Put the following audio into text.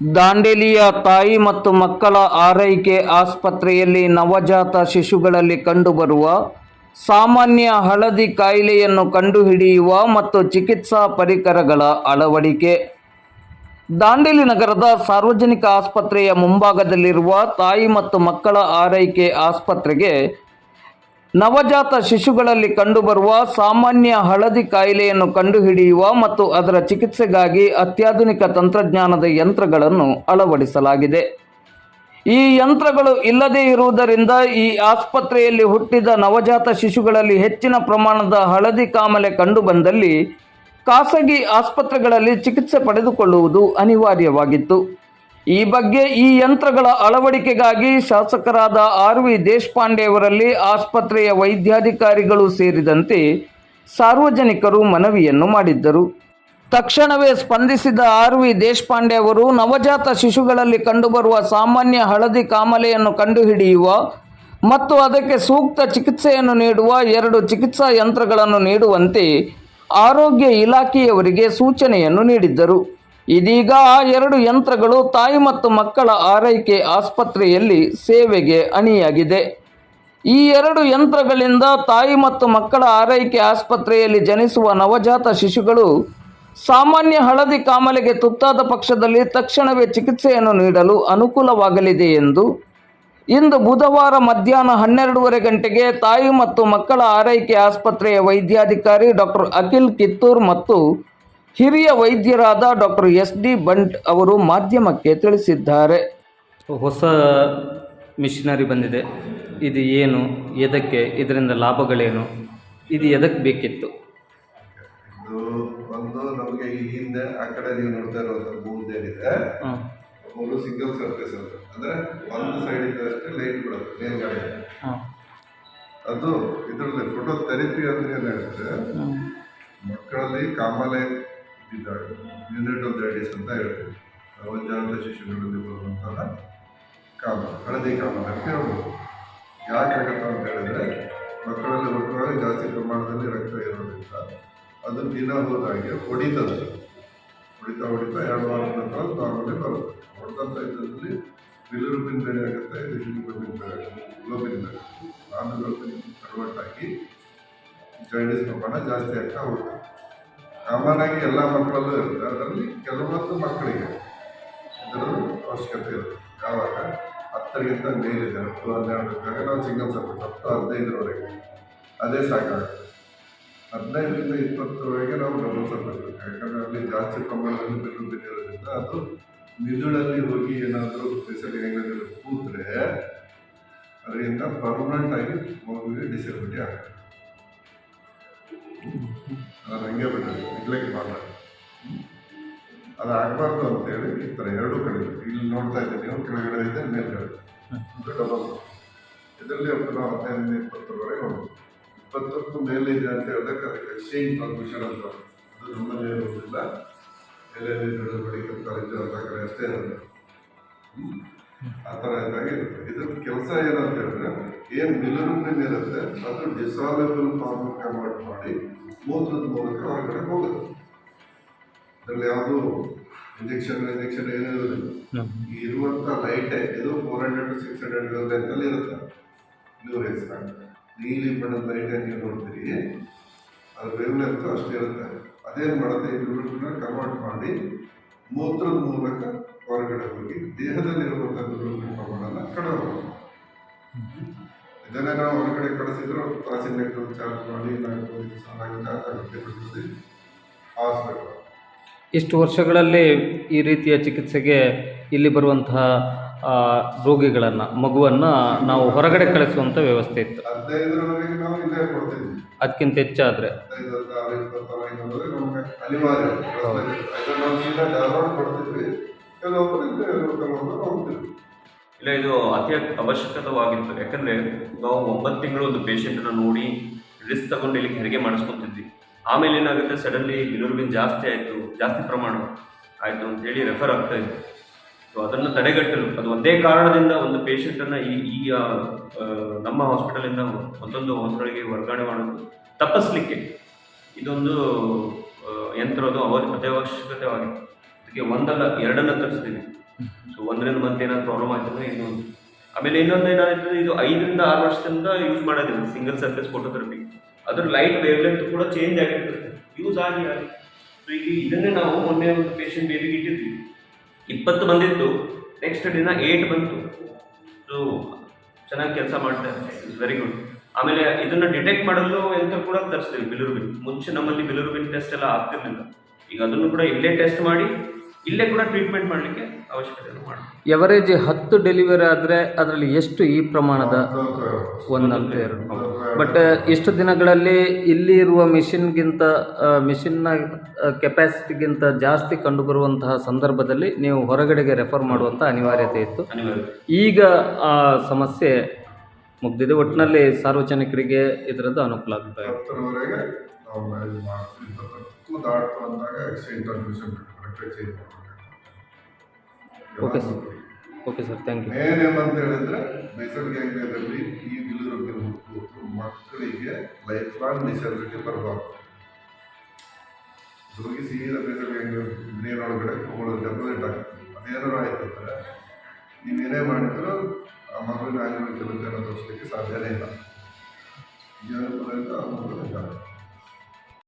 ದಾಂಡೇಲಿಯ ತಾಯಿ ಮತ್ತು ಮಕ್ಕಳ ಆರೈಕೆ ಆಸ್ಪತ್ರೆಯಲ್ಲಿ ನವಜಾತ ಶಿಶುಗಳಲ್ಲಿ ಕಂಡುಬರುವ ಸಾಮಾನ್ಯ ಹಳದಿ ಕಾಯಿಲೆಯನ್ನು ಕಂಡುಹಿಡಿಯುವ ಮತ್ತು ಚಿಕಿತ್ಸಾ ಪರಿಕರಗಳ ಅಳವಡಿಕೆ. ದಾಂಡೇಲಿ ನಗರದ ಸಾರ್ವಜನಿಕ ಆಸ್ಪತ್ರೆಯ ಮುಂಭಾಗದಲ್ಲಿರುವ ತಾಯಿ ಮತ್ತು ಮಕ್ಕಳ ಆರೈಕೆ ಆಸ್ಪತ್ರೆಗೆ ನವಜಾತ ಶಿಶುಗಳಲ್ಲಿ ಕಂಡುಬರುವ ಸಾಮಾನ್ಯ ಹಳದಿ ಕಾಯಿಲೆಯನ್ನು ಕಂಡುಹಿಡಿಯುವ ಮತ್ತು ಅದರ ಚಿಕಿತ್ಸೆಗಾಗಿ ಅತ್ಯಾಧುನಿಕ ತಂತ್ರಜ್ಞಾನದ ಯಂತ್ರಗಳನ್ನು ಅಳವಡಿಸಲಾಗಿದೆ. ಈ ಯಂತ್ರಗಳು ಇಲ್ಲದೇ ಇರುವುದರಿಂದ ಈ ಆಸ್ಪತ್ರೆಯಲ್ಲಿ ಹುಟ್ಟಿದ ನವಜಾತ ಶಿಶುಗಳಲ್ಲಿ ಹೆಚ್ಚಿನ ಪ್ರಮಾಣದ ಹಳದಿ ಕಾಮಲೆ ಕಂಡುಬಂದಲ್ಲಿ ಖಾಸಗಿ ಆಸ್ಪತ್ರೆಗಳಲ್ಲಿ ಚಿಕಿತ್ಸೆ ಪಡೆದುಕೊಳ್ಳುವುದು ಅನಿವಾರ್ಯವಾಗಿತ್ತು. ಈ ಬಗ್ಗೆ ಈ ಯಂತ್ರಗಳ ಅಳವಡಿಕೆಗಾಗಿ ಶಾಸಕರಾದ ಆರ್ ವಿ ದೇಶಪಾಂಡೆಯವರಲ್ಲಿ ಆಸ್ಪತ್ರೆಯ ವೈದ್ಯಾಧಿಕಾರಿಗಳು ಸೇರಿದಂತೆ ಸಾರ್ವಜನಿಕರು ಮನವಿಯನ್ನು ಮಾಡಿದ್ದರು. ತಕ್ಷಣವೇ ಸ್ಪಂದಿಸಿದ ಆರ್ ವಿ ದೇಶಪಾಂಡೆ ಅವರು, ನವಜಾತ ಶಿಶುಗಳಲ್ಲಿ ಕಂಡುಬರುವ ಸಾಮಾನ್ಯ ಹಳದಿ ಕಾಮಲೆಯನ್ನು ಕಂಡುಹಿಡಿಯುವ ಮತ್ತು ಅದಕ್ಕೆ ಸೂಕ್ತ ಚಿಕಿತ್ಸೆಯನ್ನು ನೀಡುವ ಎರಡು ಚಿಕಿತ್ಸಾ ಯಂತ್ರಗಳನ್ನು ನೀಡುವಂತೆ ಆರೋಗ್ಯ ಇಲಾಖೆಯವರಿಗೆ ಸೂಚನೆಯನ್ನು ನೀಡಿದ್ದರು. ಇದೀಗ ಆ ಎರಡು ಯಂತ್ರಗಳು ತಾಯಿ ಮತ್ತು ಮಕ್ಕಳ ಆರೈಕೆ ಆಸ್ಪತ್ರೆಯಲ್ಲಿ ಸೇವೆಗೆ ಅಣಿಯಾಗಿದೆ. ಈ ಎರಡು ಯಂತ್ರಗಳಿಂದ ತಾಯಿ ಮತ್ತು ಮಕ್ಕಳ ಆರೈಕೆ ಆಸ್ಪತ್ರೆಯಲ್ಲಿ ಜನಿಸುವ ನವಜಾತ ಶಿಶುಗಳು ಸಾಮಾನ್ಯ ಹಳದಿ ಕಾಮಲೆಗೆ ತುತ್ತಾದ ಪಕ್ಷದಲ್ಲಿ ತಕ್ಷಣವೇ ಚಿಕಿತ್ಸೆಯನ್ನು ನೀಡಲು ಅನುಕೂಲವಾಗಲಿದೆ ಎಂದು ಇಂದು ಬುಧವಾರ ಮಧ್ಯಾಹ್ನ ಹನ್ನೆರಡೂವರೆ ಗಂಟೆಗೆ ತಾಯಿ ಮತ್ತು ಮಕ್ಕಳ ಆರೈಕೆ ಆಸ್ಪತ್ರೆಯ ವೈದ್ಯಾಧಿಕಾರಿ ಡಾಕ್ಟರ್ ಅಖಿಲ್ ಕಿತ್ತೂರ್ ಮತ್ತು ಹಿರಿಯ ವೈದ್ಯರಾದ ಡಾಕ್ಟರ್ ಎಸ್ ಡಿ ಬಂಟ್ ಅವರು ಮಾಧ್ಯಮಕ್ಕೆ ತಿಳಿಸಿದ್ದಾರೆ. ಹೊಸ ಮಿಷನರಿ ಬಂದಿದೆ. ಇದು ಏನು ಎದಕ್ಕೆ ಇದರಿಂದ ಲಾಭಗಳೇನು ಇದು ಎದಕ್ಕೆ ಬೇಕಿತ್ತು? ಇದು ಒಂದು ನಮಗೆ ಈ ಹಿಂದೆ ಆ ಕಡೆ ನೀವು ನೋಡ್ತಾ ಏನಿದೆ ಸಿಂಗಲ್ ಸರ್ಫೇಸ್ ಅಂತ ಅಂದ್ರೆ ಒಂದು ಸೈಡ್ ಇದ್ದಷ್ಟೇ ಲೈಟ್ ಬಿಡುತ್ತೆ ಮೇಲ್ಗಡೆ. ಹಾಂ ಅದು ಇದರಲ್ಲಿ ಫೋಟೋ ಥೆರಪಿ ಅಂದ್ರೆ ಏನಾಗುತ್ತೆ ಹೇಳಿದ್ರೆ ಮಕ್ಕಳಲ್ಲಿ ಕಾಮಾಲೆ ಇದ್ದಾಗ ಯೂನಿಟೋದೈಟಿಸ್ ಅಂತ ಹೇಳ್ತೀವಿ. ನವಜಾತ ಶಿಶುಗಳಲ್ಲಿ ಬರುವಂತಹ ಕಾಲ ಹಳದಿ ಕಾಮ ಅಂತ ಹೇಳ್ಬೋದು. ಯಾಕಾಗತ್ತ ಅಂತ ಹೇಳಿದ್ರೆ, ಮಕ್ಕಳಲ್ಲಿ ಹುಟ್ಟುವಾಗ ಜಾಸ್ತಿ ಪ್ರಮಾಣದಲ್ಲಿ ರಕ್ತ ಇರೋದ್ರಿಂದ ಅದು ದಿನ ಹೋದಾಗೆ ಹೊಡಿತದೆ. ಹೊಡಿತಾ ಹೊಡಿತಾ ಎರಡು ವಾರದ ನಂತರ ನಾರ್ಮಲಿ ಬರುತ್ತೆ. ಹೊಡೆದಂಥ ಇದರಲ್ಲಿ ಬಿಲಿರುಬಿನ್ ಬೆಳೆ ಆಗುತ್ತೆ ಹಿಮೋಗ್ಲೋಬಿನ್ ಬೆಳೆ ಆಗುತ್ತೆ ಗ್ಲೋಬಿನ್ ಬೆಳೆ ನಾನು ಗ್ಲೋಬಿನ್ ಕನ್ವರ್ಟ್ ಆಗಿ ಜೈನಿಸ್ ಪ್ರಮಾಣ ಜಾಸ್ತಿ ಆಗ್ತಾ ಹೋಗುತ್ತೆ. ಕಾಮನ್ ಆಗಿ ಎಲ್ಲ ಮಕ್ಕಳಲ್ಲೂ ಇರುತ್ತೆ. ಅದರಲ್ಲಿ ಕೆಲವೊಂದು ಮಕ್ಕಳಿಗೆ ಇದರ ಅವಶ್ಯಕತೆ ಇರುತ್ತೆ. ಯಾವಾಗ? ಹತ್ತರಿಗಿಂತ ಮೇಲಿದೆ ಹತ್ತು, ಹನ್ನೆರಡು ಇದ್ದಾಗ ನಾವು ಸಿಂಗಲ್ ಸಪೋರ್ಟ್ ಹತ್ತು, ಹದಿನೈದರವರೆಗೆ. ಅದೇ ಸಾಕಾಗುತ್ತೆ. ಹದಿನೈದರಿಂದ ಇಪ್ಪತ್ತರವರೆಗೆ ನಾವು ಡಬಲ್ ಸಪೋರ್ಟ್ ಯಾಕಂದರೆ ಅಲ್ಲಿ ಜಾಸ್ತಿ ಪ್ರಮಾಣದಲ್ಲಿ ಬೆಲ್ಲು ಬಿದ್ದಿರೋದ್ರಿಂದ ಅದು ಮಿದುಳಲ್ಲಿ ಹೋಗಿ ಏನಾದರೂ ಹೆಸರು ಕೂತ್ರೆ ಅದರಿಂದ ಪರ್ಮನೆಂಟ್ ಆಗಿ ಮಗುವಿಗೆ ಡಿಸಬಿಲಿಟಿ ಆಗುತ್ತೆ ಅದು ಹಂಗೆ ಬಿಡೋದು ಇಡ್ಲಿಕ್ಕೆ ಮಾಡಬಾರ್ದು ಅದು ಆಗಬಾರ್ದು ಅಂತೇಳಿ ಈ ಥರ ಎರಡೂ ಕಡೆ ಇಲ್ಲಿ ನೋಡ್ತಾ ಇದ್ದೀನಿ ನೀವು, ಕೆಳಗಡೆ ಇದೆ ಮೇಲ್ಗಡೆ ಡಬಲ್ ಇದರಲ್ಲಿ ನಾವು ಹದಿನೈದು ಇಪ್ಪತ್ತರವರೆಗೆ ಹೋಗ್ಬೋದು ಇಪ್ಪತ್ತಕ್ಕೂ ಮೇಲೆ ಇದೆ ಅಂತ ಹೇಳಿದಾಗ ಅದಕ್ಕೆ ಎಕ್ಸ್ಚೇಂಜ್ ಪರ್ಮಿಷನ್ ಅಂತ ಅದು ನಮ್ಮಲ್ಲಿ ಇರೋದಿಲ್ಲ ಎಲ್ಲೆಲ್ಲಿ ಮೆಡಿಕಲ್ ಕಾಲೇಜು ಅಂತ ಕಡೆ ಅಷ್ಟೇ ಹ್ಮ್. ಆ ಥರ ಇರುತ್ತೆ. ಇದ್ರ ಕೆಲಸ ಏನಂತ ಹೇಳಿದ್ರೆ, ಏನು ಬಿಲರುಬಿನ್ ಇರುತ್ತೆ ಅದು ಡಿಸಾಲಬಲ್ ಫಾರ್ಮ್ ಕನ್ವರ್ಟ್ ಮಾಡಿ ಮೂತ್ರದ ಮೂಲಕ ಹೊರಗಡೆ ಹೋಗುತ್ತೆ ಅದರಲ್ಲಿ ಯಾವುದು ಇಂಜೆಕ್ಷನ್ ಇಂಜೆಕ್ಷನ್ ಏನೂ ಇರೋದಿಲ್ಲ ಇರುವಂಥ ಲೈಟೇ ಇದು four hundred to six hundred ಲೆಂತಲ್ಲಿ ಇರುತ್ತೆ. ಬ್ಲೂ ರೇಸ್ ನೀಲಿ ಬಣ್ಣದ ಲೈಟ್ ನೀವು ನೋಡ್ತೀರಿ ಅದು ವೇವ್ ಲೆಂತ್ ಅಷ್ಟೇ ಇರುತ್ತೆ. ಅದೇನು ಮಾಡುತ್ತೆ ಬಿಲುರುಬಿನ ಕನ್ವರ್ಟ್ ಮಾಡಿ ಮೂತ್ರದ ಮೂಲಕ ಹೊರಗಡೆ ಹೋಗಿ ದೇಹದಲ್ಲಿರುವಂಥ ಬಿಲುರುಬಿನ ಪ್ರಮಾಣನ ಕಡಿಮೆ ಇದನ್ನೇ ನಾವು ಹೊರಗಡೆ ಕಳಿಸಿದ್ರು ಲೆಕ್ಕದಲ್ಲಿ ಚಾರ್ಜ್ ಮಾಡಿ ಬಿಡ್ತದೆ ಹಾಸ್ಪಿಟಲ್. ಇಷ್ಟು ವರ್ಷಗಳಲ್ಲಿ ಈ ರೀತಿಯ ಚಿಕಿತ್ಸೆಗೆ ಇಲ್ಲಿ ಬರುವಂತಹ ರೋಗಿಗಳನ್ನು ಮಗುವನ್ನು ನಾವು ಹೊರಗಡೆ ಕಳಿಸುವಂಥ ವ್ಯವಸ್ಥೆ ಇತ್ತು? ನಾವು ಅದಕ್ಕಿಂತ ಹೆಚ್ಚಾದರೆ? ಅನಿವಾರ್ಯ. ಇಲ್ಲೇ, ಇದು ಅತಿ ಅವಶ್ಯಕತವಾಗಿತ್ತು ಯಾಕಂದರೆ ನಾವು ಒಂಬತ್ತು ತಿಂಗಳು ಒಂದು ಪೇಷಂಟನ್ನು ನೋಡಿ ರಿಸ್ಕ್ ತಗೊಂಡು ಇಲ್ಲಿ ಹೆರಿಗೆ ಮಾಡಿಸ್ಕೊತಿದ್ವಿ. ಆಮೇಲೆ ಏನಾಗುತ್ತೆ? ಸಡನ್ಲಿ ಬಿಲುರ್ಬಿನ್ ಜಾಸ್ತಿ ಆಯಿತು, ಜಾಸ್ತಿ ಪ್ರಮಾಣ ಆಯಿತು ಅಂತೇಳಿ ರೆಫರ್ ಆಗ್ತಾ ಇತ್ತು ಸೊ ಅದನ್ನು ತಡೆಗಟ್ಟಲು, ಅದು ಒಂದೇ ಕಾರಣದಿಂದ ಒಂದು ಪೇಷಂಟನ್ನು ಈ ಈ ನಮ್ಮ ಹಾಸ್ಪಿಟಲಿಂದ ಮತ್ತೊಂದು ಹಾಸ್ಪಿಟಲ್ಗೆ ವರ್ಗಾವಣೆ ಮಾಡೋದು ತಪ್ಪಿಸ್ಲಿಕ್ಕೆ ಇದೊಂದು ಯಂತ್ರದ ಅವ ಅತ್ಯವಶ್ಯಕತೆವಾಗಿತ್ತು ಅದಕ್ಕೆ ಒಂದಲ್ಲ, ಎರಡನ್ನ ತರಿಸ್ತೀವಿ ಸೊ ಒಂದರಿಂದ ಮತ್ತೆ ಏನಾದ್ರು ಪ್ರಾಬ್ಲಮ್ ಆಗ್ತದೆ ಇದು ಆಮೇಲೆ ಇನ್ನೊಂದು ಏನಾದ್ರು ಇದು ಐದರಿಂದ ಆರು ವರ್ಷದಿಂದ ಯೂಸ್ ಮಾಡೋದಿಲ್ಲ ಸಿಂಗಲ್ ಸರ್ಫೇಸ್ ಫೋಟೋಥೆರಪಿ ಅದ್ರ ಲೈಟ್ ವೇವ್ಲೆಂತ್ ಕೂಡ ಚೇಂಜ್ ಆಗಿರ್ತದೆ ಯೂಸ್ ಆಗಿ ಆಗಿ. ಸೊ ಈಗ ಇದನ್ನೇ ನಾವು ಮೊನ್ನೆ ಒಂದು ಪೇಷಂಟ್ ಬೇಬಿಗೆ ಇಟ್ಟಿದ್ವಿ. ಇಪ್ಪತ್ತು ಬಂದಿತ್ತು ನೆಕ್ಸ್ಟ್ ದಿನ ಏಟ್ ಬಂತು. ಸೊ ಚೆನ್ನಾಗಿ ಕೆಲಸ ಮಾಡ್ತಾರೆ ಇಟ್ಸ್ ವೆರಿ ಗುಡ್ ಆಮೇಲೆ ಇದನ್ನು ಡಿಟೆಕ್ಟ್ ಮಾಡಲು ಎಂತ ಕೂಡ ತರಿಸ್ತೀವಿ ಬಿಲುರುಬಿನ್ ಮುಂಚೆ ನಮ್ಮಲ್ಲಿ ಬಿಲುರುಬಿನ್ ಟೆಸ್ಟ್ ಎಲ್ಲ ಆಗ್ತಿರ್ಲಿಲ್ಲ. ಈಗ ಅದನ್ನು ಕೂಡ ಇಲ್ಲೇ ಟೆಸ್ಟ್ ಮಾಡಿ ಇಲ್ಲೇ ಕೂಡ ಟ್ರೀಟ್ಮೆಂಟ್ ಮಾಡಲಿಕ್ಕೆ ಅವಶ್ಯಕತೆ ಮಾಡಿ ಎವರೇಜ್ ಹತ್ತು ಡೆಲಿವರಿ ಆದರೆ ಅದರಲ್ಲಿ ಎಷ್ಟು ಈ ಪ್ರಮಾಣದ ಒಂದಂತ ಎರಡು. ಬಟ್ ಇಷ್ಟು ದಿನಗಳಲ್ಲಿ ಇಲ್ಲಿ ಇರುವ ಮಿಷಿನ್ಗಿಂತ ಮಿಷಿನ್ನ ಕೆಪಾಸಿಟಿಗಿಂತ ಜಾಸ್ತಿ ಕಂಡುಬರುವಂತಹ ಸಂದರ್ಭದಲ್ಲಿ ನೀವು ಹೊರಗಡೆಗೆ ರೆಫರ್ ಮಾಡುವಂಥ ಅನಿವಾರ್ಯತೆ ಇತ್ತು. ಈಗ ಆ ಸಮಸ್ಯೆ ಮುಗ್ದಿದೆ. ಒಟ್ಟಿನಲ್ಲಿ ಸಾರ್ವಜನಿಕರಿಗೆ ಇದರದ್ದು ಅನುಕೂಲ ಆಗ್ತಾ ಇದೆ. Okay sir okay sir thank you main ಹೇಳಿದ್ರೆ ನೈಸರ್ಗಿಕದಲ್ಲಿ ಈ ಹುಟ್ಟು ಮಕ್ಕಳಿಗೆ ಲೈಫ್ ಲಾಂಗ್ ಬರಬಾರ್ದು. ಹೋಗಿ ಸೀದಾ ನೈಸರ್ಗಿಕ ನೀರೊಳಗಡೆ ತಗೊಳ್ಳೋದು ಡೆಪಾಸಿಟ್ ಆಗ್ತದೆ ಅದೇನಾರು ಆಯ್ತು ಅಂದರೆ ನೀವೇನೇ ಮಾಡಿದ್ರು ಆ ಮಗುವಿನ ಆಯುರ್ವೇದ ತೋರಿಸ್ಲಿಕ್ಕೆ ಸಾಧ್ಯನೇ ಇಲ್ಲ. ಜೀವನ ಅಂತ ಆ ಇದ್ದಾನೆ